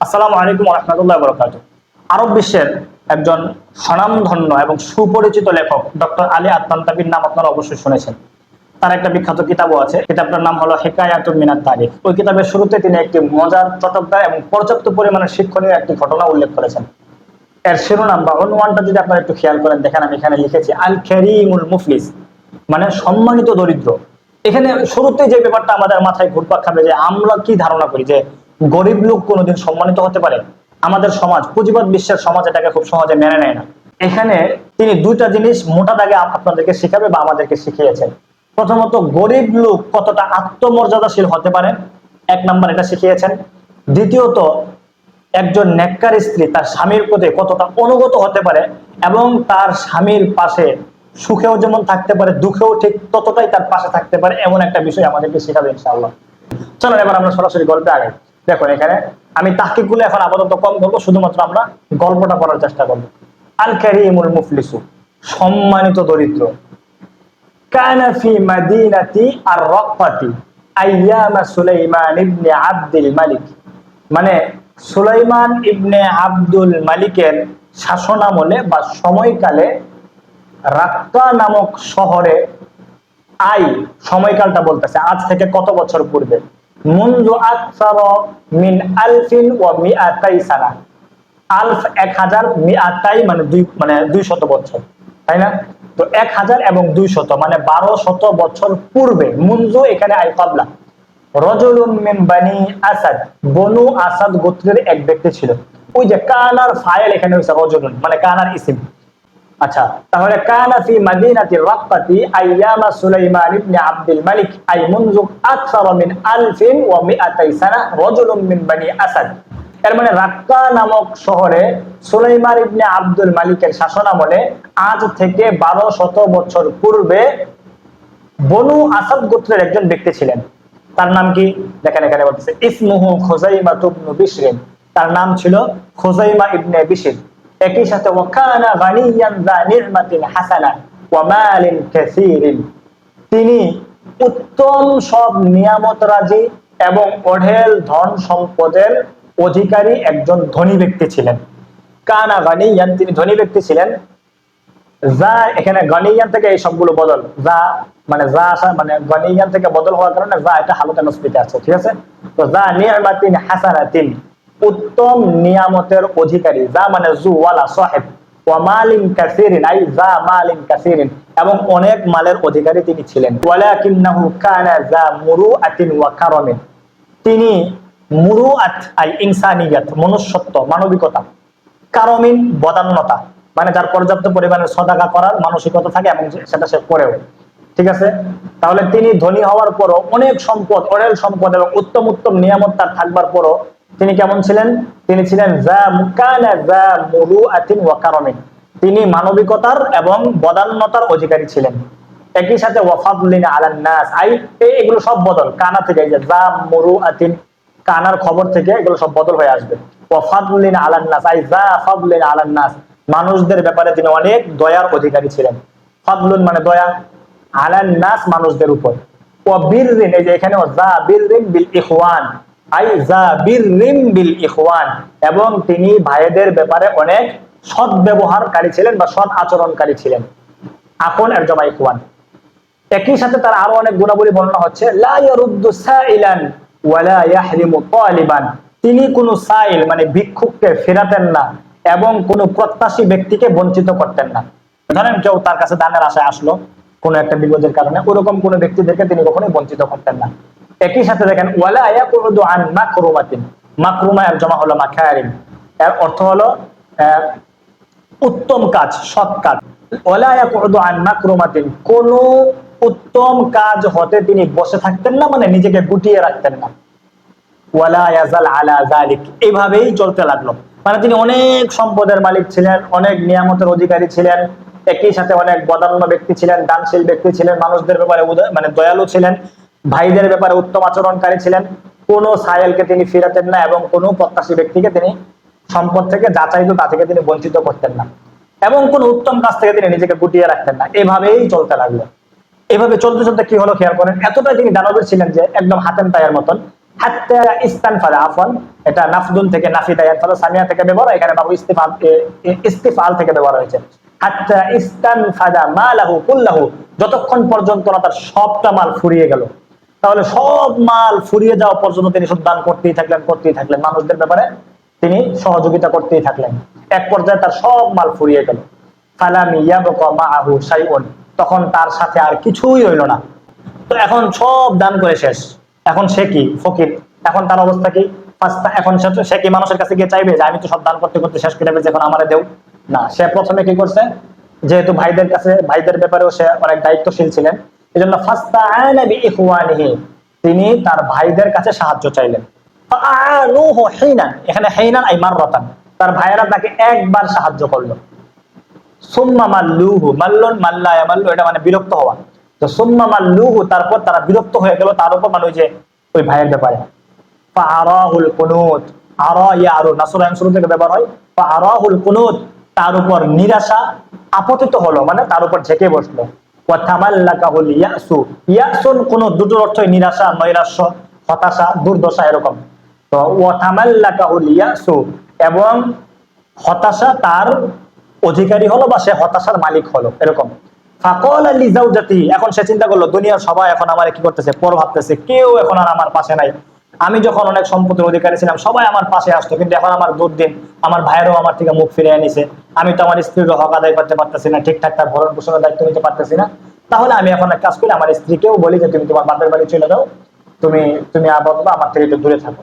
আসসালামু আলাইকুম রহমতুল্লাহ বরকাত আরব বিশ্বের একজন স্বনামধন্য এবং সুপরিচিত লেখক, ডক্টর আলী আত্মান্তাবির নাম আপনারা অবশ্যই শুনেছেন। তার একটা বিখ্যাত কিতাবও আছে, কিতাবটার নাম হলো হেকায়াতুল মিনাত তারিখ। ওই কিতাবের শুরুতে তিনি একটি মজার চটকদার এবং পর্যাপ্ত পরিমাণে শিক্ষণীয় একটি ঘটনা উল্লেখ করেছেন। এর শিরোনাম বা অনুমানটা যদি আপনারা একটু খেয়াল করেন, দেখেন আমি এখানে লিখেছি, আল ক্যারিমুল মুফলিস মানে সম্মানিত দরিদ্র। এখানে শুরুতে যে ব্যাপারটা আমাদের মাথায় ঘুরপাক খাবে যে আমরা কি ধারণা করি যে গরিব লোক কোনোদিন সম্মানিত হতে পারে আমাদের সমাজ, পুঁজিবাদ বিশ্বের সমাজ এটাকে খুব সহজে মেনে নেয় না। এখানে তিনি দুইটা জিনিস মোটা দাগে আপনাদেরকে শিখাবে বা আমাদেরকে শিখিয়েছেন। প্রথমত, গরিব লোক কতটা আত্মমর্যাদাশীল হতে পারে? এক নাম্বার এটা শিখিয়েছেন। দ্বিতীয়ত, একজন নেককার স্ত্রী তার স্বামীর প্রতি কতটা অনুগত হতে পারে এবং তার স্বামীর পাশে সুখেও যেমন থাকতে পারে, দুঃখেও ঠিক ততটাই তার পাশে থাকতে পারে, এমন একটা বিষয় আমাদেরকে শেখাবে ইনশাআল্লাহ। চলুন, এবার আমরা সরাসরি গল্পে আগে দেখুন এখানে আমি তাহকিকগুলো এখন আপাতত কম করব শুধুমাত্র আমরা গল্পটা পড়ার চেষ্টা করব। আল ক্যারিমুল মুফলিসু, সম্মানিত দরিদ্র। কানা ফি মাদিনাতি আর আইয়ামা সুলাইমান ইবনে আব্দুল মালিক। মানে সুলাইমান ইবনে আব্দুল মালিকের শাসনামলে বা সময়কালে রাক্কা নামক শহরে আই, সময়কালটা বলতেছে, আজ থেকে কত বছর পূর্বে? মুনজু আকসার মিন আলফিন ও মিআতাই সানা। আলফ এক হাজার, মিআতাই মানে দুই মানে দুই শত বছর, তাই না? তো এক হাজার এবং দুই শত মানে বারো শত বছর পূর্বে, মুনজু এখানে আই কাবলা। রজলুম মিন বানি আসাদ, বনু আসাদ গোত্রের এক ব্যক্তি ছিল। ওই যে কানার ফাইল এখানে হয়েছে রজলুন মানে কানার ইসিম। আচ্ছা তাহলে কানা ফি মাদিনাতি রাক্কাতি আইয়ামা সুলাইমান ইবনে আব্দুল মালিক, আই আকসার মিন আলফিন ওয়া মিআতাই সানা রাজুলুম মিন বানি আসাদ। এর মানে রাক্কা নামক শহরে সুলাইমান ইবনে আব্দুল মালিকের শাসনামলে আজ থেকে বারো শত বছর পূর্বে বনু আসাদ গোত্রের একজন ব্যক্তি ছিলেন। তার নাম কি? দেখেন এখানে বলতেছে, ইসমুহু খোজাইমা তুবনু বিশরিন। তার নাম ছিল খোজাইমা ইবনে বিশির একই সাথে ওয়াকানা গানিয়ান যা নি'মাতিন হাসানা ওয়া মালিন তিনি উত্তম সব নিয়ামত রাজি এবং অঢেল ধন সম্পদের অধিকারী একজন ধনী ব্যক্তি ছিলেন। কানা গানিয়ান, তিনি ধনী ব্যক্তি ছিলেন। যা এখানে গনিয়ান থেকে এই সবগুলো বদল। যা মানে যা আসা মানে গনিয়ান থেকে বদল হওয়ার কারণে যা এটা হালকা নসপিতে আছে, ঠিক আছে? তো যা নিয়ামাতিন হাসানাতিন। উত্তম নিয়ামতের অধিকারী, যা মানে জু ওয়ালা সাহেব। কাসিরিন, আই যা কাসিরিন। এবং অনেক মালের অধিকারী তিনি ছিলেন। ওয়ালাকিন্নাহু কানা যা ওয়া কারামিন। তিনি আই ইনসানিয়াত, মনুষ্যত্ব, মানবিকতা, কারমিন, বদান্যতা মানে যার পর্যাপ্ত পরিমাণে সদাকা করার মানসিকতা থাকে এবং সেটা সে করেও। ঠিক আছে? তাহলে তিনি ধনী হওয়ার পরও অনেক সম্পদ অনেক সম্পদ এবং উত্তম উত্তম নিয়ামত তার থাকবার পরও তিনি কেমন ছিলেন? তিনি ছিলেন তিনি মানবিকতার এবং বদান্যতার অধিকারী ছিলেন। একই সাথে ওয়াফাদলিন আলান নাস। আই এগুলো সব বদল। কানা থেকে এই যে যা মুরুআতিন, কানার খবর থেকে এগুলো সব বদল হয়ে আসবে। ওয়াফাদলিন আলান নাস। আই, যা ফাদলিন আলান নাস। মানুষদের ব্যাপারে তিনি অনেক দয়ার অধিকারী ছিলেন। ফাদলুন মানে দয়া। আলান নাস মানুষদের উপর। ও বীররিন, এই যে এখানে যা বীররিন বিল ইখওয়ান। বিল ইখওয়ান। এবং তিনি ভাইদের ব্যাপারে অনেক সৎ ব্যবহারকারী ছিলেন বা সৎ আচরণকারী ছিলেন। এখন এর জমা ইখওয়ান। একই সাথে তার আরও অনেক গুণাবলী বর্ণনা হচ্ছে তিনি কোনো সাইল মানে ভিক্ষুককে ফেরাতেন না এবং কোনো প্রত্যাশী ব্যক্তিকে বঞ্চিত করতেন না। ধরেন কেউ তার কাছে দানের আশায় আসলো কোনো একটা বিপদের কারণে, ওরকম কোনো ব্যক্তিদেরকে তিনি কখনোই বঞ্চিত করতেন না। একই সাথে দেখেন, ওয়ালা ইয়াকুরুদু আন মাকরুমাতিন। মাকরুমা এর জমা হলো মাখারিম। এর অর্থ হলো উত্তম কাজ, সৎ কাজ। ওয়ালা ইয়াকুরুদু আন মাকরুমাতিন। কোন উত্তম কাজ হতে তিনি বসে থাকতেন না মানে নিজেকে গুটিয়ে রাখতেন না। ওয়ালা ইয়াজাল আলা যালিক। এইভাবেই চলতে লাগল। মানে তিনি অনেক সম্পদের মালিক ছিলেন, অনেক নিয়ামতের অধিকারী ছিলেন, একই সাথে অনেক বদান্য ব্যক্তি ছিলেন, দানশীল ব্যক্তি ছিলেন, মানুষদের ব্যাপারে মানে দয়ালু ছিলেন। ভাইদের ব্যাপারে উত্তম আচরণকারী ছিলেন। কোন সায়েলকে তিনি ফিরাতেন না এবং কোন প্রত্যাশী ব্যক্তিকে তিনি সম্পদ থেকে যা চাইতো তা থেকে তিনি বঞ্চিত করতেন না। এবং কোন উত্তম কাজ থেকে তিনি নিজেকে গুটিয়ে রাখতেন না। এভাবেই চলতে লাগল। এভাবে চলতে চলতে কি হলো খেয়াল করেন? এতটাই তিনি দানবের ছিলেন যে একদম হাতেম তায়ের মতন। আফওয়ান, এটা নাফদুন থেকে নাফিদা ইয়ানফাদা সামিয়া থেকে ব্যবহার এখানে বাবু ইস্তিফাল ইস্তিফাল থেকে ব্যবহার হয়েছে। হাত্তা ইস্তানফাদা মালাহু কুল্লাহু। যতক্ষণ পর্যন্ত না তার সবটা মাল ফুরিয়ে গেল। তাহলে সব মাল ফুরিয়ে যাওয়া পর্যন্ত তিনি শুধু দান করতেই থাকলেন করতেই থাকলেন। মানুষদের ব্যাপারে তিনি সহযোগিতা করতেই থাকলেন। এক পর্যায়ে তার সব মাল ফুরিয়ে গেল। তখন তার সাথে আর কিছুই হইল না। তো এখন সব দান করে শেষ। এখন সে কি? ফকির। এখন তার অবস্থা কি? এখন সে সে কি মানুষের কাছে গিয়ে চাইবে যে, আমি তো সব দান করতে করতে শেষ করে ফেলছি, এখন আমারে দেও? না, সে প্রথমে কি করছে? যেহেতু ভাইদের কাছে ভাইদের ব্যাপারেও সে অনেক দায়িত্বশীল ছিলেন। এই জন্য ফাস্তাআনা বিইখওয়ানিহি, তিনি তার ভাইদের কাছে সাহায্য চাইলেন। এখানে হেইনান আই মাররাতান। তার ভাইয়েরা তাকে একবার সাহায্য করল। সুম্মা মাল্লুহু মাল্লুন মাল্লা ইয়ামাল্লু এটা মানে বিরক্ত হওয়া। তো সুম্মা মাল্লুহু তারপর তারা বিরক্ত হয়ে গেল তার উপর মানে ওই যে ওই ভাইয়ের ব্যাপারে। ফাআরাহুল কুনুত। আরা ইয়ারু নাসর আইন শুরু থেকে ব্যবহার হয়। ফাআরাহুল কুনুত তার উপর নিরাশা আপতিত হলো মানে তার উপর ঝেঁকে বসল। কোন দুটোর অর্থই নিরাশা, নৈরাশ্য, হতাশা, দুর্দশা এরকম। তো ওয়া তামাল্লাকাহুল ইয়াসু এবং হতাশা তার অধিকারী হলো বা সে হতাশার মালিক হলো, এরকম। ফাকল আলী এখন সে চিন্তা করল, দুনিয়ার সবাই এখন আমার কি করতেছে? পর ভাবতেছে, কেউ এখন আর আমার পাশে নাই। আমি যখন অনেক সম্পদের অধিকারী ছিলাম, সবাই আমার পাশে আসতো, কিন্তু এখন আমার দুর্দিন আমার ভাইয়েরও আমার থেকে মুখ ফিরে এনেছে। আমি তো আমার স্ত্রীরও হক আদায় করতে পারতেছি না, ঠিকঠাক তার ভরণ পোষণের দায়িত্ব নিতে পারতেছি না। তাহলে আমি এখন এক কাজ করি, আমার স্ত্রীকেও বলি যে, তুমি তোমার বাপের বাড়ি চলে যাও, তুমি তুমি আবদ্ধ আমার থেকে একটু দূরে থাকো।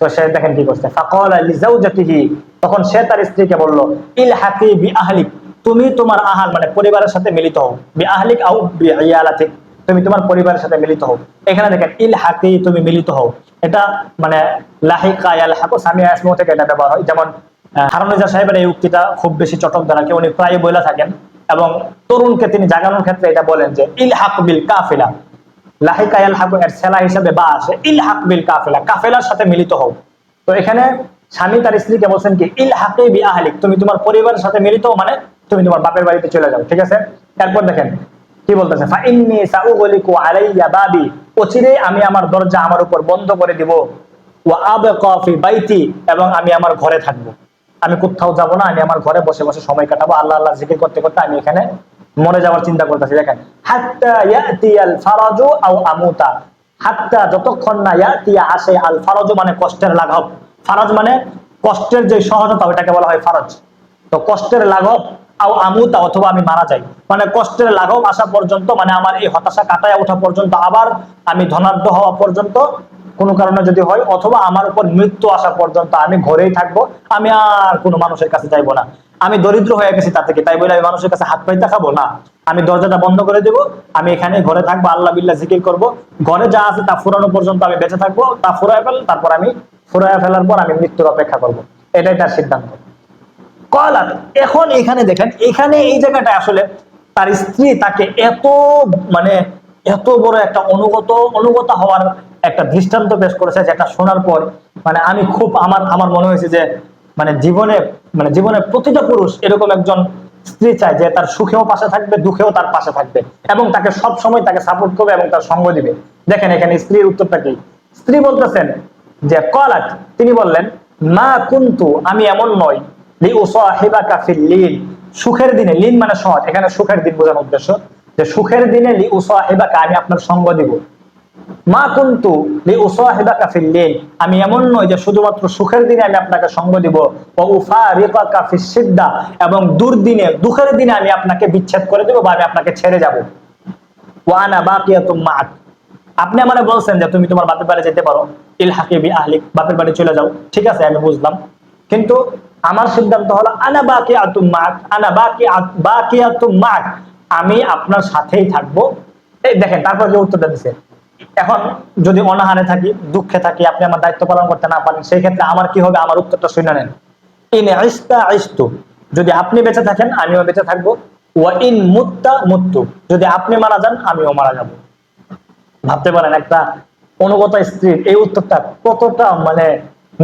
তো সে দেখেন কি করছে, ফাকাল আলী জাউজাতিহি তখন সে তার স্ত্রীকে বলল ইল হাকি বি আহলিক তুমি তোমার আহাল মানে পরিবারের সাথে মিলিত হও বি আহলিক আও বি ইয়ালাতিক তুমি তোমার পরিবারের সাথে মিলিত হও। এখানে দেখেন, ইল হাকি তুমি মিলিত হও। এটা মানে লাহিকা ইয়াল হাকু সামিয়া ইসমু থেকে এটা ব্যবহার হয়। যেমন হারুনিজা সাহেবের এই উক্তিটা খুব বেশি চটক দ্বারা কি উনি প্রায় বলে থাকেন। এবং তরুণকে তিনি জাগানোর ক্ষেত্রে এটা বলেন যে, ইল হাক বিল কাফিলা। লাহিকা ইয়াল হাকু এর সেলা হিসেবে বা আসে, ইল হাক বিল কাফেলা। কাফেলার সাথে মিলিত হও। তো এখানে স্বামী তার স্ত্রীকে বলছেন কি, ইল হাকে বি আহলিক। তুমি তোমার পরিবারের সাথে মিলিত মানে তুমি তোমার বাপের বাড়িতে চলে যাও, ঠিক আছে? তারপর দেখেন কি বলতেছে? ফা ইন্নী সাউগলিকু আলাইয়া বাবি অচিরে আমি আমার দরজা আমার উপর বন্ধ করে দিব। ওয়া আবকা ফি বাইতি এবং আমি আমার ঘরে থাকব। আমি কোথাও যাব না, আমি আমার ঘরে বসে বসে সময় কাটাবো। আল্লাহ আল্লাহ জিকির করতে করতে আমি এখানে মরে যাওয়ার চিন্তা করতেছি। দেখেন, হাত্তা ইয়াতিয়াল ফারাজু আও আমুতা হাত্তা যতক্ষণ না ইয়াতিয়া আসে আল ফারাজু মানে কষ্টের লাঘব। ফারাজ মানে কষ্টের যে সহজতা ওটাকে বলা হয় ফারজ। তো কষ্টের লাঘব আও আমুতা অথবা আমি মারা যাই। মানে কষ্টের লাঘব আসা পর্যন্ত মানে আমার এই হতাশা কাটায় ওঠা পর্যন্ত, আবার আমি ধনাঢ্য হওয়া পর্যন্ত কোনো কারণে যদি হয়, অথবা আমার উপর মৃত্যু আসা পর্যন্ত আমি ঘরেই থাকব, আমি আর কোনো মানুষের কাছে যাইবো না। আমি দরিদ্র হয়ে গেছি তা থেকে তাই বলে আমি মানুষের কাছে হাত পাইতে খাব? না। আমি দরজাটা বন্ধ করে দেবো, আমি এখানে ঘরে থাকব, আল্লাহ বিল্লাহ জিকির করব। ঘরে যা আছে তা ফুরানো পর্যন্ত আমি বেঁচে থাকব, তা ফুরায় ফেল তারপর আমি ফুরায় ফেলার পর আমি মৃত্যুর অপেক্ষা করব। এটাই তার সিদ্ধান্ত। কলাত, এখন এখানে দেখেন, এখানে এই জায়গাটা আসলে তার স্ত্রী তাকে এত মানে এত বড় একটা অনুগত অনুগত হওয়ার একটা দৃষ্টান্ত পেশ করেছে যেটা শোনার পর মানে আমি খুব আমার আমার মনে হয়েছে যে মানে জীবনে মানে জীবনে প্রতিটা পুরুষ এরকম একজন স্ত্রী চায় যে তার সুখেও পাশে থাকবে, দুঃখেও তার পাশে থাকবে এবং তাকে সব সময় তাকে সাপোর্ট করবে এবং তার সঙ্গ দিবে। দেখেন এখানে স্ত্রীর উত্তরটা কি? স্ত্রী বলতেছেন যে, কলাত, তিনি বললেন, মা কুন্তু, আমি এমন ফিল সুখের দিনে, লিন মানে এখানে সুখের দিন বোঝানোর উদ্দেশ্য। যে সুখের দিনে লি আমি আপনার সঙ্গ দিব। মা কুন্তু আমি এমন নই যে শুধুমাত্র সুখের দিনে আমি আপনাকে সঙ্গ দিব। সিদ্দা, এবং দুর্দিনে, দুঃখের দিনে আমি আপনাকে বিচ্ছেদ করে দেব বা আমি আপনাকে ছেড়ে যাব। ওয়ানা বাকিয়াতুম আপনি আমারে বলছেন যে তুমি তোমার বাপের বাড়ি যেতে পারো। ইল হাকিবি আহলিক, বাপের বাড়ি চলে যাও। ঠিক আছে, আমি বুঝলাম। কিন্তু আমার সিদ্ধান্ত হলো, আনা বাকি আতুম মাক আনা বাকি বাকি আতুম মাক আমি আপনার সাথেই থাকব। এই দেখেন, তারপর যে উত্তরটা দিছে, এখন যদি অনাহারে থাকি, দুঃখে থাকি, আপনি আমার দায়িত্ব পালন করতে না পারেন সেই ক্ষেত্রে আমার কি হবে? আমার উত্তরটা শুনে নেন। ইন আইস্তা আইস্তু যদি আপনি বেঁচে থাকেন, আমিও বেঁচে থাকব। ওয়া ইন মুত্তা মুত্তু। যদি আপনি মারা যান, আমিও মারা যাব। ভাবতে পারেন, একটা অনুগত স্ত্রীর এই উত্তরটা কতটা মানে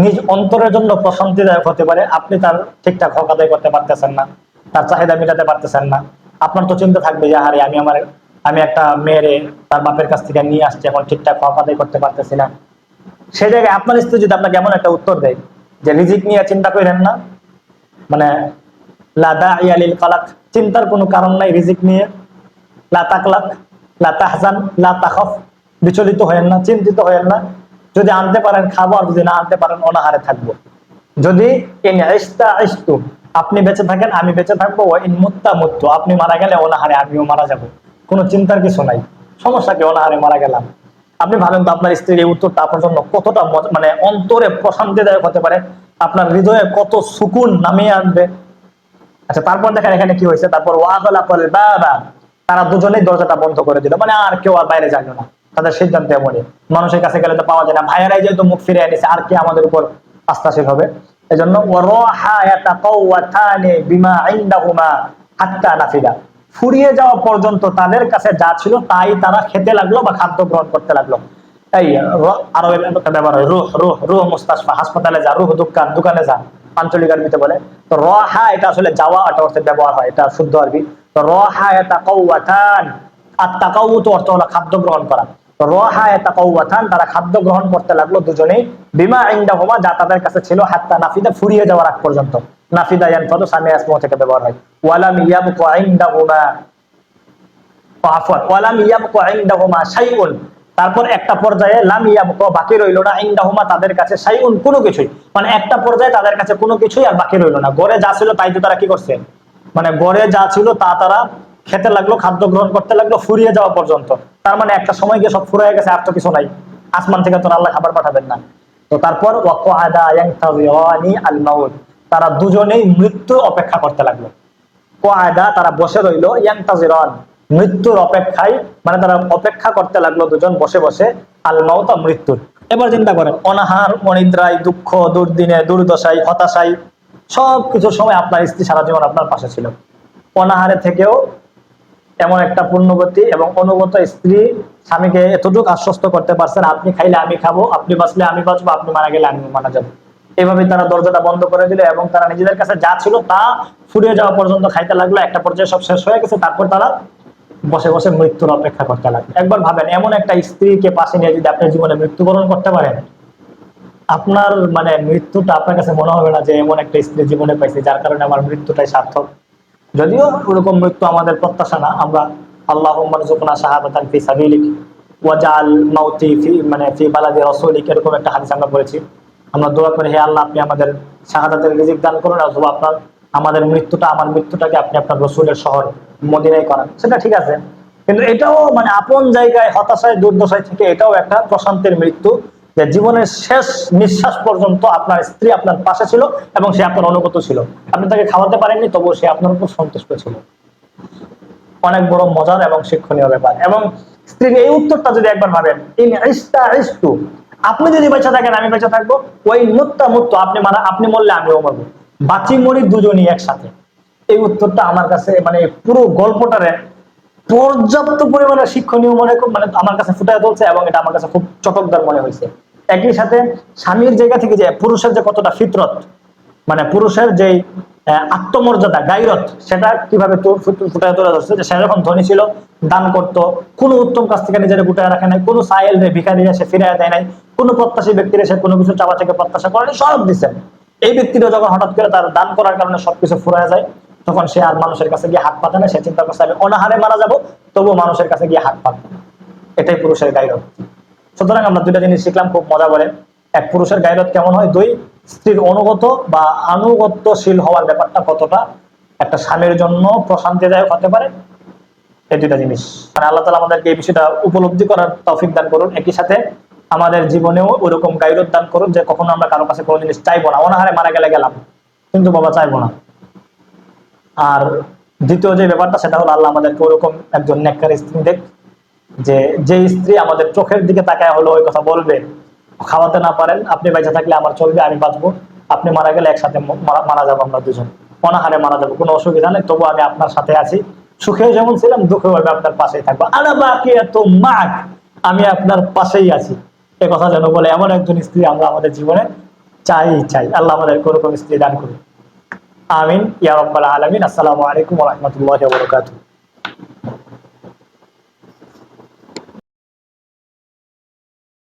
নিজ অন্তরের জন্য প্রশান্তিদায়ক হতে পারে। আপনি তার ঠিকঠাক হক আদায় করতে পারতেছেন না, তার চাহিদা মেটাতে পারতেছেন না। আপনার তো চিন্তা থাকবে যে, আরে আমি আমার, আমি একটা মেয়েরে তার বাপের কাছ থেকে নিয়ে আসছি, এখন ঠিকঠাক হক আদায় করতে পারতেছি না। সেই জায়গায় আপনার স্ত্রী যদি আপনাকে এমন একটা উত্তর দেয় যে, রিজিক নিয়ে চিন্তা করেন না মানে লাদা ইয়ালিল কালাক চিন্তার কোনো কারণ নাই রিজিক নিয়ে, লা তাকলাক, লা তাহজান, লা তাখফ, বিচলিত হয়েন না, চিন্তিত হয়েন না। যদি আনতে পারেন খাব, আর যদি না আনতে পারেন অনাহারে থাকব। যদি আপনি বেঁচে থাকেন, আমি বেঁচে থাকব মুত্তা মুত্তু, আপনি মারা গেলে অনাহারে আমিও মারা যাব। কোনো চিন্তার কিছু নাই। সমস্যা কি? অনাহারে মারা গেলাম। আপনি ভাবেন তো আপনার স্ত্রীর এই উত্তরটা আপনার জন্য কতটা মানে অন্তরে প্রশান্তিদায়ক হতে পারে। আপনার হৃদয়ে কত সুকুন নামিয়ে আনবে। আচ্ছা তারপর দেখেন এখানে কি হয়েছে? তারপর করে বাবা, তারা দুজনেই দরজাটা বন্ধ করে দিল। মানে আর কেউ আর বাইরে যাইলো না। তাদের সিদ্ধান্ত এমনই। মানুষের কাছে গেলে তো পাওয়া যায় না। ভাইয়েরাই যেহেতু মুখ ফিরে এনেছে, আর কি আমাদের উপর আস্থাশীল হবে? এই জন্য ফুরিয়ে যাওয়া পর্যন্ত তাদের কাছে যা ছিল তাই তারা খেতে লাগল বা খাদ্য গ্রহণ করতে লাগল। এই আরও একটা ব্যবহার হয়। রুহ রুহ রুহ মুস্তাশফা, হাসপাতালে যা, রুহ দোকান, দোকানে যা, আঞ্চলিক আরবিতে বলে। তো রহা, এটা আসলে যাওয়া এটা অর্থে ব্যবহার হয়, এটা শুদ্ধ আরবি। তো রহা তাকাউয়াতান আর তাকাউত অর্থ হলো খাদ্য গ্রহণ করা। তারা খাদ্য গ্রহণ করতে লাগল দুজনেই। বিমা ইনদাহুমা, যা তাদের কাছে ছিল, হাত্তা নাফিদা ফুরিয়ে যাওয়ার আগ পর্যন্ত। নাফিদা ইয়ানফাদু সামি আসমু থেকে ব্যবহার হয়। ওয়ালাম ইয়াবকু ইনদাহুমা। আফওয়ান। ওয়ালাম ইয়াবকু ইনদাহুমা শাইউন। তারপর একটা পর্যায়ে লাম ইয়াবকু, বাকি রইল না। ইনদাহুমা তাদের কাছে শাইউন কোনো কিছুই। মানে একটা পর্যায়ে তাদের কাছে কোনো কিছুই আর বাকি রইল না। গড়ে যা ছিল তাই তো তারা কি করছে? মানে গড়ে যা ছিল তা তারা খেতে লাগল, খাদ্য গ্রহণ করতে লাগল, ফুরিয়ে যাওয়া পর্যন্ত। তার মানে একটা সময় গিয়ে সব ফুরিয়ে গেছে, আর তো কিছু নাই। আসমান থেকে তো আল্লাহ খাবার পাঠাবেন না। তো তারপর তারা দুজনেই মৃত্যু অপেক্ষা করতে লাগল। কোয়াদা তারা বসে রইল মৃত্যুর অপেক্ষায় মানে তারা অপেক্ষা করতে লাগল দুজন বসে বসে আল মাউতা মৃত্যুর। এবার চিন্তা করেন অনাহার, অনিদ্রায়, দুঃখ, দুর্দিনে, দুর্দশায়, হতাশায় সব কিছুর সময় আপনার স্ত্রী সারা জীবন আপনার পাশে ছিল। অনাহারে থেকেও এমন একটা পূর্ণবতী এবং অনুগত স্ত্রী স্বামীকে এতটুকু আশ্বস্ত করতে পারছেন, আপনি খাইলে আমি খাব, আপনি বাঁচলে আমি বাঁচবো, আপনি মারা গেলে আমি মারা যাব। এভাবে তারা দরজাটা বন্ধ করে দিল এবং তারা নিজেদের কাছে যা ছিল তা ফুরিয়ে যাওয়া পর্যন্ত খাইতে লাগল। একটা পর্যায়ে সব শেষ হয়ে গেছে, তারপর তারা বসে বসে মৃত্যুর অপেক্ষা করতে লাগল। একবার ভাবেন, এমন একটা স্ত্রীকে পাশে নিয়ে যদি আপনি জীবনে মৃত্যুবরণ করতে পারেন, আপনার মানে মৃত্যুটা আপনার কাছে মনে হবে না যে এমন একটা স্ত্রী জীবনে পাইছে, যার কারণে আমার মৃত্যুটাই সার্থক। যদিও ওরকম মৃত্যু আমাদের প্রত্যাশা না, আমরা আল্লাহ মারজুকনা শাহাদাতান ফি সাবিলিক ওয়াজাল মাউতি ফি মানে ফি বালাদি রাসূলিক, এরকম একটা হাদিস আমরা পড়েছি। আমরা দোয়া করি, হে আল্লাহ, আপনি আমাদের শাহাদাতের রিজিক দান করুন অথবা আপনার, আমাদের মৃত্যুটা, আমার মৃত্যুটাকে আপনি আপনার রসুলের শহর মদিনায় করান। সেটা ঠিক আছে। কিন্তু এটাও মানে আপন জায়গায়, হতাশায়, দুর্দশায় থেকে এটাও একটা প্রশান্তের মৃত্যু। যে জীবনের শেষ নিঃশ্বাস পর্যন্ত আপনার স্ত্রী আপনার পাশে ছিল এবং সে আপনার অনুগত ছিল। আপনি তাকে খাওয়াতে পারেননি, তবুও সে আপনার উপর সন্তুষ্ট ছিল। অনেক বড় মজার এবং শিক্ষণীয় ব্যাপার। এবং স্ত্রীর এই উত্তরটা যদি একবার ভাবেন, ইন ইস্তা ইস্তু, আপনি যদি বেঁচে থাকেন, আমি বেঁচে থাকব। ওই মুত্তা মুত্ত, আপনি মারা আপনি মরলে আমিও মরবো। বাঁচি মরি দুজনই একসাথে। এই উত্তরটা আমার কাছে মানে পুরো গল্পটারে পর্যাপ্ত পরিমাণে শিক্ষণীয় মনে মানে আমার কাছে ফুটায় তুলছে এবং এটা আমার কাছে খুব চটকদার মনে হয়েছে। একই সাথে স্বামীর জায়গা থেকে যে পুরুষের যে কতটা ফিতরত মানে পুরুষের যে আত্মমর্যাদা, গাইরত, সেটা কীভাবে তু- ফু- ফুটায় তোলা ধরছে, যে সে যখন ধনী ছিল, দান করত, কোনো উত্তম কাজ থেকে নিজের গুটায় রাখে নাই, কোনো সাইল রে ভিখারি সে ফিরে দেয় নাই, কোনো প্রত্যাশী ব্যক্তির সে কোনো কিছু চাওয়া থেকে প্রত্যাশা করেনি, সব দিচ্ছেন এই ব্যক্তিটা যখন হঠাৎ করে তার দান করার কারণে সবকিছু ফুরায় যায়, তখন সে আর মানুষের কাছে গিয়ে হাত পাতে না, সে চিন্তা করছে, আমি অনাহারে মারা যাব, তবুও মানুষের কাছে গিয়ে হাত পাতবে না। এটাই পুরুষের গাইরত সুতরাং আমরা দুইটা জিনিস শিখলাম, খুব মজা করে। এক, পুরুষের গাইরত কেমন হয়? দুই, স্ত্রীর অনুগত বা আনুগত্যশীল হওয়ার ব্যাপারটা কতটা? একটা স্বামীর জন্য প্রশান্তিদায়ক হতে পারে। এই দুইটা জিনিস। মানে আল্লাহ তালা আমাদেরকে এই বিষয়টা উপলব্ধি করার তৌফিক দান করুন। একই সাথে আমাদের জীবনেও ওরকম গাইরত দান করুন যে কখনো আমরা কারও কাছে কোনো জিনিস চাইব না। অনাহারে মারা গেলে গেলাম, কিন্তু বাবা চাইব না। আর দ্বিতীয় যে ব্যাপারটা, সেটা হলো আল্লাহ আমাদেরকে ওরকম একজন নেককার স্ত্রী দেখ যে যে স্ত্রী আমাদের চোখের দিকে তাকায় হলো ওই কথা বলবে, খাওয়াতে না পারেন, আপনি বেঁচে থাকলে আমার চলবে আমি বাঁচবো, আপনি মারা গেলে একসাথে মারা- যাব আমরা দুজন। অনাহারে মারা যাব, কোনো অসুবিধা নেই তবু আমি আপনার সাথে আছি। সুখেও যেমন ছিলাম, দুঃখেও আমি আপনার পাশেই থাকব। আনা বাকি এত মাগ আমি আপনার পাশেই আছি। এ কথা যেন বলে, এমন একজন স্ত্রী আমরা আমাদের জীবনে চাই চাই। আল্লাহ আমাদের কোরকম স্ত্রী দান করুন আমিন, ইয়া আলমিন। আসসালামু আলাইকুম রাহমাতুল্লাহি ওয়া বারাকাতুহু।